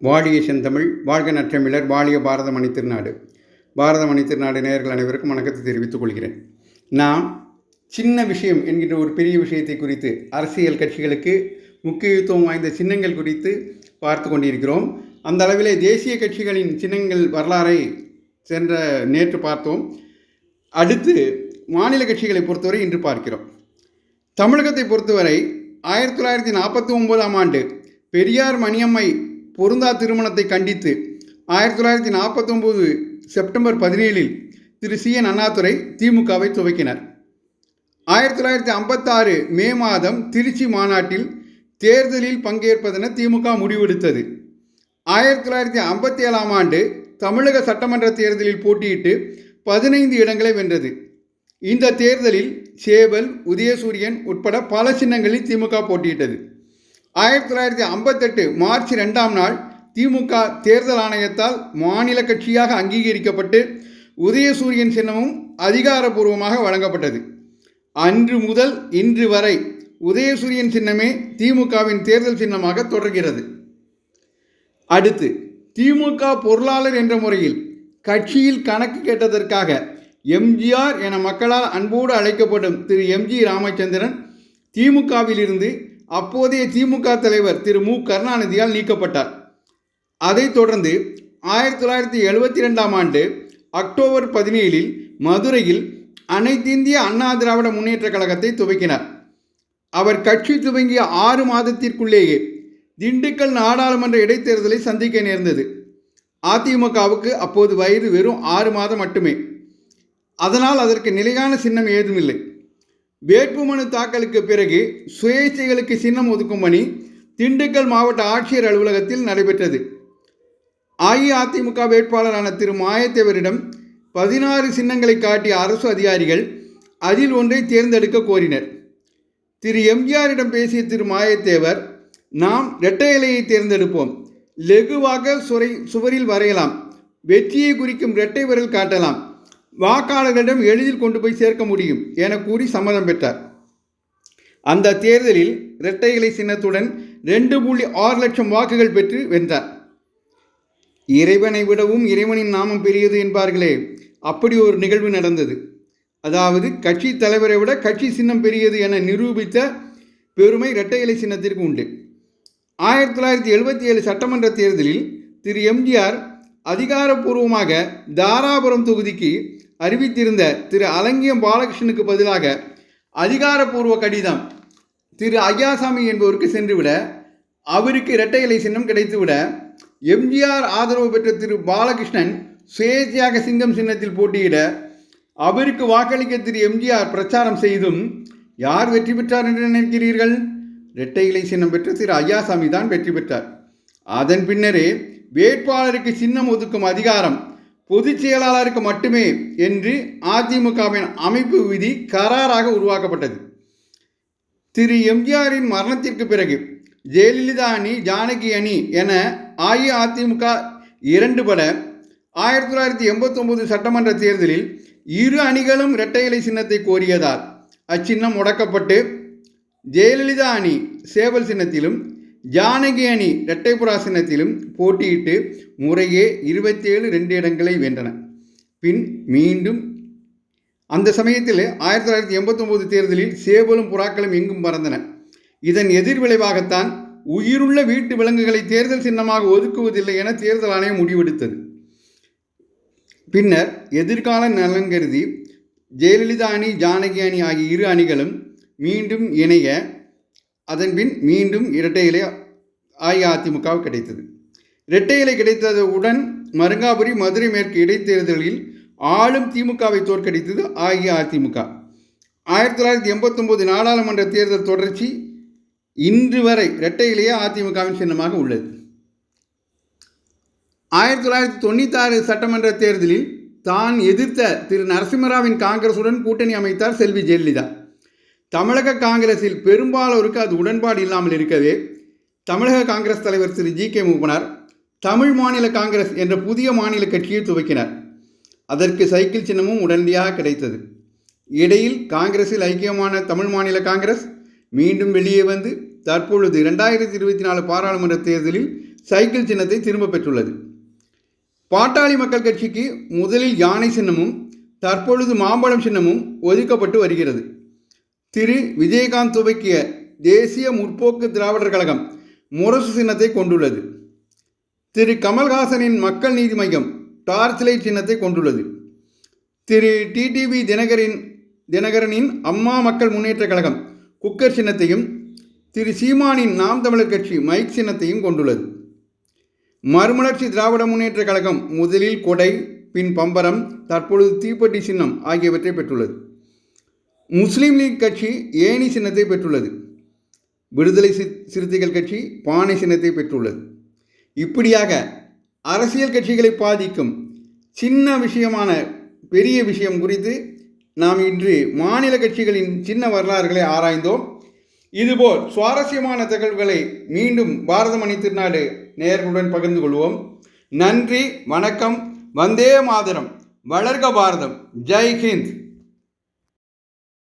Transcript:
வாழிய செந்தமிழ் வாழ்க நற்றமிழர் வாழிய பாரத மணி திருநாடு. பாரத மணி திருநாடு நேயர்கள் அனைவருக்கும் வணக்கத்தை தெரிவித்துக் கொள்கிறேன். நாம் சின்ன விஷயம் என்கின்ற ஒரு பெரிய விஷயத்தை குறித்து அரசியல் கட்சிகளுக்கு முக்கியத்துவம் வாய்ந்த சின்னங்கள் குறித்து பார்த்து கொண்டிருக்கிறோம். அந்த அளவிலே தேசிய கட்சிகளின் சின்னங்கள் வரலாறை சென்ற நேற்று பார்த்தோம். அடுத்து மாநில கட்சிகளை பொறுத்தவரை இன்று பார்க்கிறோம். தமிழகத்தை பொறுத்தவரை ஆயிரத்தி தொள்ளாயிரத்தி நாற்பத்தி ஒன்பதாம் ஆண்டு பெரியார் மணியம்மை பொருந்தா திருமணத்தை கண்டித்து ஆயிரத்தி தொள்ளாயிரத்தி நாற்பத்தொம்போது செப்டம்பர் பதினேழில் திரு சி என் அண்ணாதுரை திமுகவை துவக்கினார். ஆயிரத்தி தொள்ளாயிரத்தி ஐம்பத்தாறு மே மாதம் திருச்சி மாநாட்டில் தேர்தலில் பங்கேற்பதென திமுக முடிவெடுத்தது. ஆயிரத்தி தொள்ளாயிரத்தி ஐம்பத்தி ஏழாம் ஆண்டு தமிழக சட்டமன்ற தேர்தலில் போட்டியிட்டு பதினைந்து இடங்களை வென்றது. இந்த தேர்தலில் சேவல் உதயசூரியன் உட்பட பல சின்னங்களில் திமுக போட்டியிட்டது. ஆயிரத்தி தொள்ளாயிரத்தி ஐம்பத்தெட்டு மார்ச் ரெண்டாம் நாள் திமுக தேர்தல் ஆணையத்தால் மாநில கட்சியாக அங்கீகரிக்கப்பட்டு உதயசூரியன் சின்னமும் அதிகாரப்பூர்வமாக வழங்கப்பட்டது. அன்று முதல் இன்று வரை உதயசூரியன் சின்னமே திமுகவின் தேர்தல் சின்னமாக தொடர்கிறது. அடுத்து திமுக பொருளாளர் என்ற முறையில் கட்சியில் கணக்கு கேட்டதற்காக எம்ஜிஆர் என மக்களால் அன்போடு அழைக்கப்படும் திரு எம்ஜி ராமச்சந்திரன் திமுகவிலிருந்து அப்போதைய திமுக தலைவர் திரு மு கருணாநிதியால் நீக்கப்பட்டார். அதைத் தொடர்ந்து ஆயிரத்தி தொள்ளாயிரத்தி எழுபத்தி ரெண்டாம் ஆண்டு அக்டோபர் பதினேழில் மதுரையில் அனைத்திந்திய அண்ணா திராவிட முன்னேற்றக் கழகத்தை துவக்கினார். அவர் கட்சி துவங்கிய ஆறு மாதத்திற்குள்ளேயே திண்டுக்கல் நாடாளுமன்ற இடைத்தேர்தலை சந்திக்க நேர்ந்தது. அதிமுகவுக்கு அப்போது வயது வெறும் ஆறு மாதம் மட்டுமே. அதனால் அதற்கு நிலையான சின்னம் ஏதுமில்லை. வேட்புமனு தாக்கலுக்கு பிறகு சுயேட்சைகளுக்கு சின்னம் ஒதுக்கும் பணி திண்டுக்கல் மாவட்ட ஆட்சியர் அலுவலகத்தில் நடைபெற்றது. அஇஅதிமுக வேட்பாளரான திரு. மாயத்தேவரிடம் பதினாறு சின்னங்களை காட்டிய அரசு அதிகாரிகள் அதில் ஒன்றை தேர்ந்தெடுக்க கோரினர். திரு. எம்ஜிஆரிடம் பேசிய திரு. மாயத்தேவர் நாம் இரட்டை இலையை தேர்ந்தெடுப்போம். லெகுவாக சுரை சுவரில் வரையலாம். வெற்றியை குறிக்கும் இரட்டை விரல் காட்டலாம். வாக்காளர்களிடம் எளிதில் கொண்டு போய் சேர்க்க முடியும் என கூறி சம்மதம் பெற்றார். அந்த தேர்தலில் இரட்டை இலை சின்னத்துடன் ரெண்டு புள்ளி ஆறு லட்சம் வாக்குகள் பெற்று வென்றார். இறைவனை விடவும் இறைவனின் நாமம் பெரியது என்பார்களே அப்படி ஒரு நிகழ்வு நடந்தது. அதாவது கட்சி தலைவரை விட கட்சி சின்னம் பெரியது என நிரூபித்த பெருமை இரட்டை இலை சின்னத்திற்கு உண்டு. ஆயிரத்தி தொள்ளாயிரத்தி எழுபத்தி ஏழு சட்டமன்ற தேர்தலில் திரு எம்ஜிஆர் அதிகாரப்பூர்வமாக தாராபுரம் தொகுதிக்கு அறிவித்திருந்த திரு அலங்கியம் பாலகிருஷ்ணனுக்கு பதிலாக அதிகாரப்பூர்வ கடிதம் திரு ஐயாசாமி என்பவருக்கு சென்றுவிட அவருக்கு இரட்டை இலை சின்னம் கிடைத்துவிட எம்ஜிஆர் ஆதரவு பெற்ற திரு பாலகிருஷ்ணன் சுயேட்சையாக சிங்கம் சின்னத்தில் போட்டியிட அவருக்கு வாக்களிக்க திரு எம்ஜிஆர் பிரச்சாரம் செய்தும் யார் வெற்றி பெற்றார் என்று நினைக்கிறீர்கள்? இரட்டை இலை சின்னம் பெற்ற திரு ஐயாசாமி தான் வெற்றி பெற்றார். அதன் பின்னரே வேட்பாளருக்கு சின்னம் ஒதுக்கும் அதிகாரம் பொதுச் செயலாளருக்கு மட்டுமே என்று அதிமுகவின் அமைப்பு விதி கராராக உருவாக்கப்பட்டது. திரு. எம்ஜிஆரின் மரணத்திற்கு பிறகு ஜெயலலிதா அணி ஜானகி அணி என அஇஅதிமுக இரண்டுபட ஆயிரத்தி தொள்ளாயிரத்தி எண்பத்தொம்போது சட்டமன்ற தேர்தலில் இரு அணிகளும் இரட்டை இலை சின்னத்தை கோரியதால் அச்சின்னம் முடக்கப்பட்டு ஜெயலலிதா அணி சேவல் சின்னத்திலும் ஜானகி அணி இரட்டைப்புறா போட்டியிட்டு முறையே இருபத்தேழு ரெண்டு இடங்களை வென்றன. பின் மீண்டும் அந்த சமயத்தில் ஆயிரத்தி தொள்ளாயிரத்தி எண்பத்தொம்போது தேர்தலில் சேவலும் புறாக்களும் எங்கும் பறந்தன. இதன் எதிர்விளைவாகத்தான் உயிருள்ள வீட்டு விலங்குகளை தேர்தல் சின்னமாக ஒதுக்குவதில்லை என தேர்தல் ஆணையம் முடிவெடுத்தது. பின்னர் எதிர்கால நலன் கருதி ஜெயலலிதா அணி ஜானகி அணி ஆகிய இரு அணிகளும் மீண்டும் இணைய அதன்பின் மீண்டும் இரட்டை இலை அஇஅதிமுக கிடைத்தது. இரட்டை இலை கிடைத்ததுடன் மருங்காபுரி மதுரை மேற்கு இடைத்தேர்தலில் ஆளும் திமுகவை தோற்கடித்தது அஇஅதிமுக. ஆயிரத்தி தொள்ளாயிரத்தி எண்பத்தொம்போது நாடாளுமன்ற தேர்தல் தொடர்ச்சி இன்று வரை இரட்டையிலேயே அதிமுகவின் சின்னமாக உள்ளது. ஆயிரத்தி தொள்ளாயிரத்தி தொண்ணூத்தாறு சட்டமன்ற தேர்தலில் தான் எதிர்த்த திரு நரசிம்மராவின் காங்கிரசுடன் கூட்டணி அமைத்தார் செல்வி ஜெயலலிதா. தமிழக காங்கிரஸில் பெரும்பாலோருக்கு அது உடன்பாடு இல்லாமல் இருக்கவே தமிழக காங்கிரஸ் தலைவர் திரு ஜி கே மூப்பனார் தமிழ் மாநில காங்கிரஸ் என்ற புதிய மாநில கட்சியை துவக்கினார். அதற்கு சைக்கிள் சின்னமும் உடனடியாக கிடைத்தது. இடையில் காங்கிரஸில் ஐக்கியமான தமிழ் மாநில காங்கிரஸ் மீண்டும் வெளியே வந்து தற்பொழுது இரண்டாயிரத்தி இருபத்தி நாலு பாராளுமன்ற தேர்தலில் சைக்கிள் சின்னத்தை திரும்ப பெற்றுள்ளது. பாட்டாளி மக்கள் கட்சிக்கு முதலில் யானை சின்னமும் தற்பொழுது மாம்பழம் சின்னமும் ஒதுக்கப்பட்டு வருகிறது. திரு விஜயகாந்த் துவக்கிய தேசிய முற்போக்கு திராவிடர் கழகம் முரசு சின்னத்தை கொண்டுள்ளது. திரு கமல்ஹாசனின் மக்கள் நீதி மையம் டார்ச் லைட் சின்னத்தை கொண்டுள்ளது. திரு டிடிவி தினகரின் தினகரனின் அம்மா மக்கள் முன்னேற்ற கழகம் குக்கர் சின்னத்தையும் திரு சீமானின் நாம் தமிழர் கட்சி மைக் சின்னத்தையும் கொண்டுள்ளது. மறுமலர்ச்சி திராவிட முன்னேற்ற கழகம் முதலில் கொடை பின் பம்பரம் தற்பொழுது தீப்பெட்டி சின்னம் ஆகியவற்றை பெற்றுள்ளது. முஸ்லீம் லீக் கட்சி ஏணி சின்னத்தை பெற்றுள்ளது. விடுதலை சிறுத்தைகள் கட்சி பானை சின்னத்தை பெற்றுள்ளது. இப்படியாக அரசியல் கட்சிகளை பாதிக்கும் சின்ன விஷயமான பெரிய விஷயம் குறித்து நாம் இன்று மாநில கட்சிகளின் சின்ன வரலாறுகளை ஆராய்ந்தோம். இதுபோல் சுவாரஸ்யமான தகவல்களை மீண்டும் பாரத மணி திருநாடு நேயர்களுடன் பகிர்ந்து கொள்வோம். நன்றி வணக்கம் வந்தே மாதரம் வளர்க பாரதம் ஜெய் ஹிந்த்.